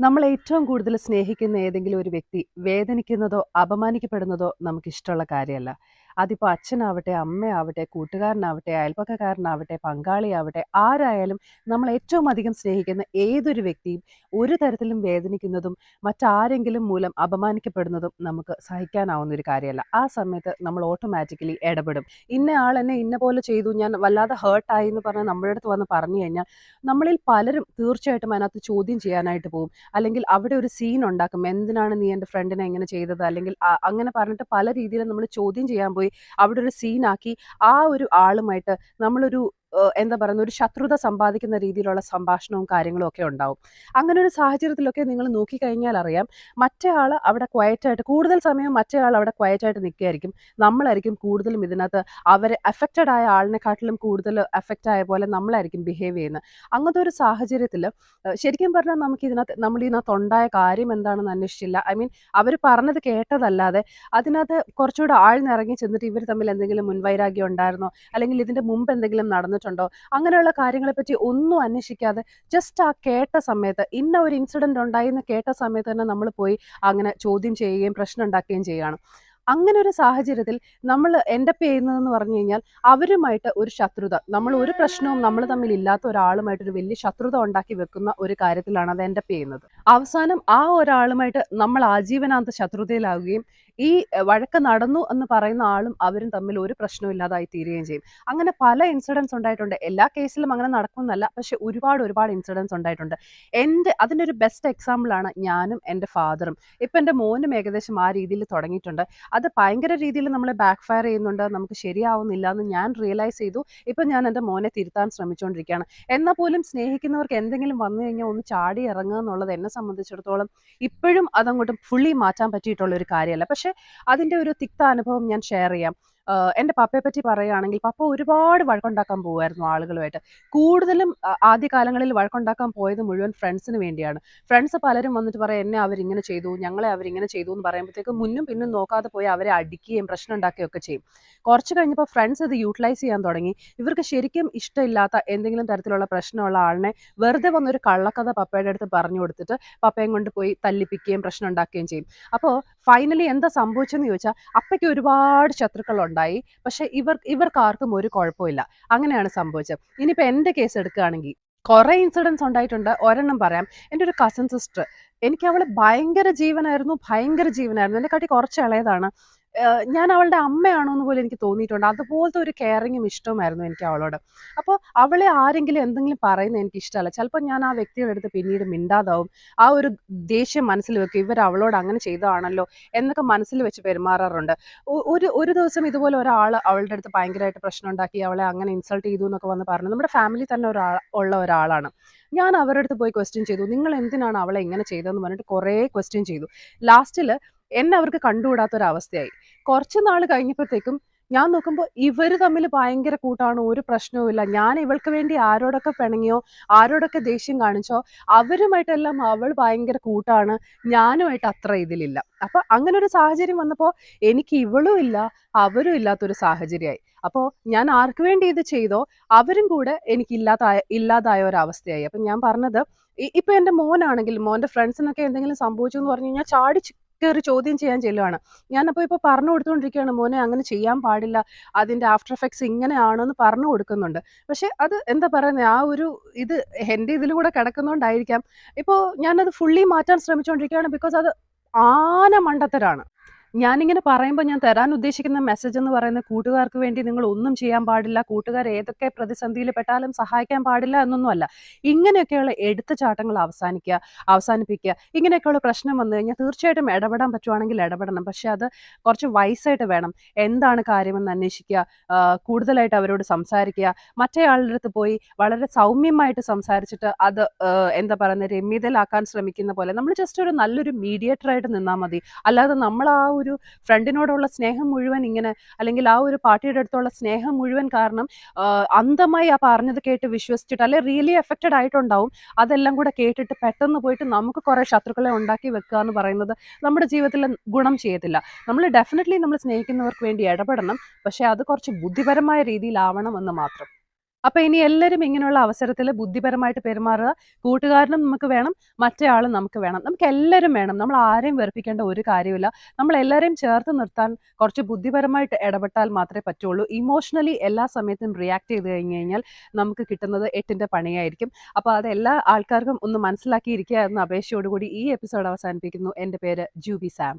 നമ്മൾ ഏറ്റവും കൂടുതൽ സ്നേഹിക്കുന്ന ഏതെങ്കിലും ഒരു വ്യക്തി വേദനിക്കുന്നതോ അപമാനിക്കപ്പെടുന്നതോ നമുക്കിഷ്ടമുള്ള കാര്യമല്ല. അതിപ്പോൾ അച്ഛനാവട്ടെ അമ്മയാവട്ടെ കൂട്ടുകാരനാവട്ടെ അയൽപ്പക്കക്കാരനാവട്ടെ പങ്കാളിയാവട്ടെ ആരായാലും നമ്മൾ ഏറ്റവും അധികം സ്നേഹിക്കുന്ന ഏതൊരു വ്യക്തിയും ഒരു തരത്തിലും വേദനിക്കുന്നതും മറ്റാരെങ്കിലും മൂലം അപമാനിക്കപ്പെടുന്നതും നമുക്ക് സഹിക്കാനാവുന്ന ഒരു കാര്യമല്ല. ആ സമയത്ത് നമ്മൾ ഓട്ടോമാറ്റിക്കലി ഇടപെടും. ഇന്ന ആൾ എന്നെ ഇന്ന പോലെ ചെയ്തു ഞാൻ വല്ലാതെ ഹേർട്ടായി എന്ന് പറഞ്ഞ് നമ്മുടെ അടുത്ത് വന്ന് പറഞ്ഞു കഴിഞ്ഞാൽ നമ്മളിൽ പലരും തീർച്ചയായിട്ടും അതിനകത്ത് ചോദ്യം ചെയ്യാനായിട്ട് പോകും. അല്ലെങ്കിൽ അവിടെ ഒരു സീൻ ഉണ്ടാക്കും. എന്തിനാണ് നീ എന്റെ ഫ്രണ്ടിനെ എങ്ങനെ ചെയ്തത്? അല്ലെങ്കിൽ അങ്ങനെ പറഞ്ഞിട്ട് പല രീതിയിലും നമ്മൾ ചോദ്യം ചെയ്യാൻ പോയി അവിടെ ഒരു സീനാക്കി ആ ഒരു ആളുമായിട്ട് നമ്മളൊരു എന്താ പറയുന്ന ഒരു ശത്രുത സമ്പാദിക്കുന്ന രീതിയിലുള്ള സംഭാഷണവും കാര്യങ്ങളും ഒക്കെ ഉണ്ടാവും. അങ്ങനെ ഒരു സാഹചര്യത്തിലൊക്കെ നിങ്ങൾ നോക്കിക്കഴിഞ്ഞാൽ അറിയാം മറ്റേ ആൾ അവിടെ ക്വയറ്റായിട്ട് കൂടുതൽ സമയം മറ്റേ ആൾ അവിടെ ക്വയറ്റായിട്ട് നിൽക്കുകയായിരിക്കും. നമ്മളായിരിക്കും കൂടുതലും ഇതിനകത്ത് അവരെ അഫക്റ്റഡ് ആയ ആളിനെക്കാട്ടിലും കൂടുതൽ അഫക്റ്റ് ആയ പോലെ നമ്മളായിരിക്കും ബിഹേവ് ചെയ്യുന്നത്. അങ്ങനത്തെ ഒരു സാഹചര്യത്തിൽ ശരിക്കും പറഞ്ഞാൽ നമുക്ക് ഇതിനകത്ത് നമ്മൾ ഇതിനകത്ത് ഉണ്ടായ കാര്യം എന്താണെന്ന് അന്വേഷിച്ചില്ല. ഐ മീൻ അവർ പറഞ്ഞത് കേട്ടതല്ലാതെ അതിനകത്ത് കുറച്ചുകൂടെ ആഴ്ന്നിറങ്ങി ചെന്നിട്ട് ഇവർ തമ്മിൽ എന്തെങ്കിലും മുൻവൈരാഗ്യം ഉണ്ടായിരുന്നോ? അല്ലെങ്കിൽ ഇതിന്റെ മുമ്പ് എന്തെങ്കിലും നടന്നിട്ടുണ്ടോ അങ്ങനെയുള്ള കാര്യങ്ങളെ പറ്റി ഒന്നും അന്വേഷിക്കാതെ ജസ്റ്റ് ആ കേട്ട സമയത്ത് ഇന്ന ഒരു ഇൻസിഡന്റ് ഉണ്ടായി എന്ന് കേട്ട സമയത്ത് തന്നെ നമ്മൾ പോയി അങ്ങനെ ചോദ്യം ചെയ്യുകയും പ്രശ്നം ഉണ്ടാക്കുകയും ചെയ്യുകയാണ്. അങ്ങനെ ഒരു സാഹചര്യത്തിൽ നമ്മൾ എൻഡപ്പ് ചെയ്യുന്നതെന്ന് പറഞ്ഞു കഴിഞ്ഞാൽ അവരുമായിട്ട് ഒരു ശത്രുത നമ്മൾ ഒരു പ്രശ്നവും നമ്മൾ തമ്മിൽ ഇല്ലാത്ത ഒരാളുമായിട്ട് ഒരു വലിയ ശത്രുത ഉണ്ടാക്കി വെക്കുന്ന ഒരു കാര്യത്തിലാണ് അത് എൻഡപ്പ് ചെയ്യുന്നത്. അവസാനം ആ ഒരാളുമായിട്ട് നമ്മൾ ആജീവനാന്ത ശത്രുതയിലാവുകയും ഈ വഴക്ക് നടന്നു എന്ന് പറയുന്ന ആളും അവരും തമ്മിൽ ഒരു പ്രശ്നവും ഇല്ലാതായി തീരുകയും ചെയ്യും. അങ്ങനെ പല ഇൻസിഡൻസ് ഉണ്ടായിട്ടുണ്ട്. എല്ലാ കേസിലും അങ്ങനെ നടക്കുമെന്നല്ല പക്ഷെ ഒരുപാട് ഒരുപാട് ഇൻസിഡൻസ് ഉണ്ടായിട്ടുണ്ട്. എന്റെ അതിന്റെ ഒരു ബെസ്റ്റ് എക്സാമ്പിളാണ് ഞാനും എന്റെ ഫാദറും ഇപ്പം എന്റെ മോനും ഏകദേശം ആ രീതിയിൽ തുടങ്ങിയിട്ടുണ്ട്. അത് ഭയങ്കര രീതിയിൽ നമ്മളെ ബാക്ക് ഫയർ ചെയ്യുന്നുണ്ട് നമുക്ക് ശരിയാവുന്നില്ല എന്ന് ഞാൻ റിയലൈസ് ചെയ്തു. ഇപ്പം ഞാൻ എന്റെ മോനെ തിരുത്താൻ ശ്രമിച്ചുകൊണ്ടിരിക്കുകയാണ് എന്നാൽ പോലും സ്നേഹിക്കുന്നവർക്ക് എന്തെങ്കിലും വന്നു കഴിഞ്ഞാൽ ഒന്ന് ചാടി ഇറങ്ങുക എന്നുള്ളത് എന്നെ സംബന്ധിച്ചിടത്തോളം ഇപ്പോഴും അതങ്ങോട്ട് ഫുള്ളി മാറ്റാൻ പറ്റിയിട്ടുള്ള ഒരു കാര്യമല്ല. പക്ഷേ അതിന്റെ ഒരു തിക്ത അനുഭവം ഞാൻ ഷെയർ ചെയ്യാം. എന്റെ പപ്പയെ പറ്റി പറയുകയാണെങ്കിൽ പപ്പ ഒരുപാട് വഴക്കുണ്ടാക്കാൻ പോകുമായിരുന്നു ആളുകളുമായിട്ട്. കൂടുതലും ആദ്യകാലങ്ങളിൽ വഴക്കുണ്ടാക്കാൻ പോയത് മുഴുവൻ ഫ്രണ്ട്സിന് വേണ്ടിയാണ്. ഫ്രണ്ട്സ് പലരും വന്നിട്ട് പറയാം എന്നെ അവരിങ്ങനെ ചെയ്തു ഞങ്ങളെ അവരിങ്ങനെ ചെയ്തു എന്ന് പറയുമ്പോഴത്തേക്ക് മുന്നും പിന്നും നോക്കാതെ പോയി അവരെ അടിക്കുകയും പ്രശ്നം ഉണ്ടാക്കുകയൊക്കെ ചെയ്യും. കുറച്ച് കഴിഞ്ഞപ്പോൾ ഫ്രണ്ട്സ് ഇത് യൂട്ടിലൈസ് ചെയ്യാൻ തുടങ്ങി. ഇവർക്ക് ശരിക്കും ഇഷ്ടമില്ലാത്ത എന്തെങ്കിലും തരത്തിലുള്ള പ്രശ്നമുള്ള ആളിനെ വെറുതെ വന്നൊരു കള്ളക്കഥ പപ്പയുടെ അടുത്ത് പറഞ്ഞു കൊടുത്തിട്ട് പപ്പയും കൊണ്ട് പോയി തല്ലിപ്പിക്കുകയും പ്രശ്നം ഉണ്ടാക്കുകയും ചെയ്യും. അപ്പോൾ ഫൈനലി എന്താ സംഭവിച്ചെന്ന് ചോദിച്ചാൽ അപ്പയ്ക്ക് ഒരുപാട് ശത്രുക്കൾ ഉണ്ടായി. പക്ഷെ ഇവർ ഇവർക്ക് ആർക്കും ഒരു കുഴപ്പമില്ല. അങ്ങനെയാണ് സംഭവിച്ചത്. ഇനിയിപ്പോൾ എന്റെ കേസ് എടുക്കുകയാണെങ്കിൽ കുറേ ഇൻസിഡൻസ് ഉണ്ടായിട്ടുണ്ട്. ഒരെണ്ണം പറയാം. എന്റെ ഒരു കസിൻ സിസ്റ്റർ എനിക്ക് അവളെ ഭയങ്കര ജീവനായിരുന്നു ഭയങ്കര ജീവനായിരുന്നു. എന്നെ കാട്ടി കുറച്ച് ഇളയതാണ്. ഞാൻ അവളുടെ അമ്മയാണോ എന്ന് പോലും എനിക്ക് തോന്നിയിട്ടുണ്ട്. അതുപോലത്തെ ഒരു കെയറിങ്ങും ഇഷ്ടമായിരുന്നു എനിക്ക് അവളോട്. അപ്പോൾ അവളെ ആരെങ്കിലും എന്തെങ്കിലും പറയുന്നത് എനിക്ക് ഇഷ്ടമല്ല ചിലപ്പോൾ ഞാൻ ആ വ്യക്തിയുടെ അടുത്ത് പിന്നീട് മിണ്ടാതാവും. ആ ഒരു ദേഷ്യം മനസ്സിൽ വെക്കും. ഇവർ അവളോട് അങ്ങനെ ചെയ്തതാണല്ലോ എന്നൊക്കെ മനസ്സിൽ വെച്ച് പെരുമാറാറുണ്ട്. ഒരു ഒരു ദിവസം ഇതുപോലെ ഒരാൾ അവളുടെ അടുത്ത് ഭയങ്കരമായിട്ട് പ്രശ്നം ഉണ്ടാക്കി അവളെ അങ്ങനെ ഇൻസൾട്ട് ചെയ്തു എന്നൊക്കെ വന്ന് പറഞ്ഞു നമ്മുടെ ഫാമിലി തന്നെ ഒരാൾ ഉള്ള ഒരാളാണ്. ഞാൻ അവരുടെ അടുത്ത് പോയി ക്വസ്റ്റ്യൻ ചെയ്തു. നിങ്ങൾ എന്തിനാണ് അവളെ ഇങ്ങനെ ചെയ്തതെന്ന് പറഞ്ഞിട്ട് കുറേ ക്വസ്റ്റ്യൻ ചെയ്തു. ലാസ്റ്റിൽ എന്നെ അവർക്ക് കണ്ടുകൂടാത്തൊരവസ്ഥയായി. കുറച്ച് നാൾ കഴിഞ്ഞപ്പോഴത്തേക്കും ഞാൻ നോക്കുമ്പോൾ ഇവർ തമ്മിൽ ഭയങ്കര കൂട്ടാണ്? ഒരു പ്രശ്നവുമില്ല ഞാൻ ഇവൾക്ക് വേണ്ടി ആരോടൊക്കെ പിണങ്ങിയോ ആരോടൊക്കെ ദേഷ്യം കാണിച്ചോ അവരുമായിട്ടെല്ലാം അവൾ ഭയങ്കര കൂട്ടാണ്. ഞാനുമായിട്ട് അത്ര ഇതിലില്ല. അപ്പൊ അങ്ങനെ ഒരു സാഹചര്യം വന്നപ്പോൾ എനിക്ക് ഇവളും ഇല്ല അവരും ഇല്ലാത്തൊരു സാഹചര്യമായി. അപ്പോൾ ഞാൻ ആർക്ക് വേണ്ടി ഇത് ചെയ്തോ അവരും കൂടെ എനിക്ക് ഇല്ലാതായ ഇല്ലാതായ ഒരവസ്ഥയായി. അപ്പം ഞാൻ പറഞ്ഞത് ഇപ്പൊ എന്റെ മോനാണെങ്കിൽ മോന്റെ ഫ്രണ്ട്സിനൊക്കെ എന്തെങ്കിലും സംഭവിച്ചു എന്ന് പറഞ്ഞു കഴിഞ്ഞാൽ ചാടി കയറി ചോദ്യം ചെയ്യാൻ ചെല്ലുവാണ്. ഞാനപ്പോൾ ഇപ്പോൾ പറഞ്ഞു കൊടുത്തുകൊണ്ടിരിക്കുകയാണ് മോനെ അങ്ങനെ ചെയ്യാൻ പാടില്ല. അതിന്റെ ആഫ്റ്റർ എഫക്ട്സ് ഇങ്ങനെയാണെന്ന് പറഞ്ഞു കൊടുക്കുന്നുണ്ട്. പക്ഷെ അത് എന്താ പറയുന്നത് ആ ഒരു ഇത് എന്റെ ഇതിലൂടെ കൂടെ കിടക്കുന്നതുകൊണ്ടായിരിക്കാം ഇപ്പോൾ ഞാനത് ഫുള്ളി മാറ്റാൻ ശ്രമിച്ചുകൊണ്ടിരിക്കുകയാണ് ബിക്കോസ് അത് ആന മണ്ടത്തരാണ്. ഞാനിങ്ങനെ പറയുമ്പോൾ ഞാൻ തരാൻ ഉദ്ദേശിക്കുന്ന മെസ്സേജ് എന്ന് പറയുന്നത് കൂട്ടുകാർക്ക് വേണ്ടി നിങ്ങൾ ഒന്നും ചെയ്യാൻ പാടില്ല കൂട്ടുകാർ ഏതൊക്കെ പ്രതിസന്ധിയിൽ പെട്ടാലും സഹായിക്കാൻ പാടില്ല എന്നൊന്നുമല്ല ഇങ്ങനെയൊക്കെയുള്ള എടുത്തുചാട്ടങ്ങൾ അവസാനിക്കുക അവസാനിപ്പിക്കുക. ഇങ്ങനെയൊക്കെയുള്ള പ്രശ്നം വന്നു കഴിഞ്ഞാൽ തീർച്ചയായിട്ടും ഇടപെടാൻ പറ്റുവാണെങ്കിൽ ഇടപെടണം. പക്ഷെ അത് കുറച്ച് വയസ്സായിട്ട് വേണം. എന്താണ് കാര്യമെന്ന് അന്വേഷിക്കുക കൂടുതലായിട്ട് അവരോട് സംസാരിക്കുക. മറ്റേ ആളുടെ അടുത്ത് പോയി വളരെ സൗമ്യമായിട്ട് സംസാരിച്ചിട്ട് അത് എന്താ പറയുന്നത് രമ്യതയിലാക്കാൻ ശ്രമിക്കുന്ന പോലെ. നമ്മൾ ജസ്റ്റ് ഒരു നല്ലൊരു മീഡിയേറ്ററായിട്ട് നിന്നാൽ മതി. അല്ലാതെ നമ്മൾ ആ ഒരു ഫ്രണ്ടിനോടുള്ള സ്നേഹം മുഴുവൻ ഇങ്ങനെ അല്ലെങ്കിൽ ആ ഒരു പാർട്ടിയുടെ അടുത്തുള്ള സ്നേഹം മുഴുവൻ കാരണം അന്ധമായി ആ പറഞ്ഞത് കേട്ട് വിശ്വസിച്ചിട്ട് അല്ലെ റിയലി എഫക്റ്റഡ് ആയിട്ടുണ്ടാവും അതെല്ലാം കൂടെ കേട്ടിട്ട് പെട്ടെന്ന് പോയിട്ട് നമുക്ക് കുറെ ശത്രുക്കളെ ഉണ്ടാക്കി വെക്കുക എന്ന് പറയുന്നത് നമ്മുടെ ജീവിതത്തിൽ ഗുണം ചെയ്യത്തില്ല. നമ്മൾ ഡെഫിനറ്റ്ലി നമ്മൾ സ്നേഹിക്കുന്നവർക്ക് വേണ്ടി ഇടപെടണം പക്ഷെ അത് കുറച്ച് ബുദ്ധിപരമായ രീതിയിലാവണം എന്ന് മാത്രം. അപ്പൊ ഇനി എല്ലാവരും ഇങ്ങനെയുള്ള അവസരത്തിൽ ബുദ്ധിപരമായിട്ട് പെരുമാറുക. കൂട്ടുകാരനും നമുക്ക് വേണം മറ്റേ ആളും നമുക്ക് വേണം. നമുക്ക് എല്ലാവരും വേണം. നമ്മൾ ആരെയും വെറുപ്പിക്കേണ്ട ഒരു കാര്യമില്ല നമ്മൾ എല്ലാവരെയും ചേർത്ത് നിർത്താൻ കുറച്ച് ബുദ്ധിപരമായിട്ട് ഇടപെട്ടാൽ മാത്രമേ പറ്റുള്ളൂ. ഇമോഷണലി എല്ലാ സമയത്തും റിയാക്ട് ചെയ്ത് കഴിഞ്ഞ് കഴിഞ്ഞാൽ നമുക്ക് കിട്ടുന്നത് എട്ടിന്റെ പണിയായിരിക്കും. അപ്പോൾ അത് എല്ലാ ആൾക്കാർക്കും ഒന്ന് മനസ്സിലാക്കിയിരിക്കുക എന്ന അപേക്ഷയോടുകൂടി ഈ എപ്പിസോഡ് അവസാനിപ്പിക്കുന്നു. എന്റെ പേര് ജൂബി സാം.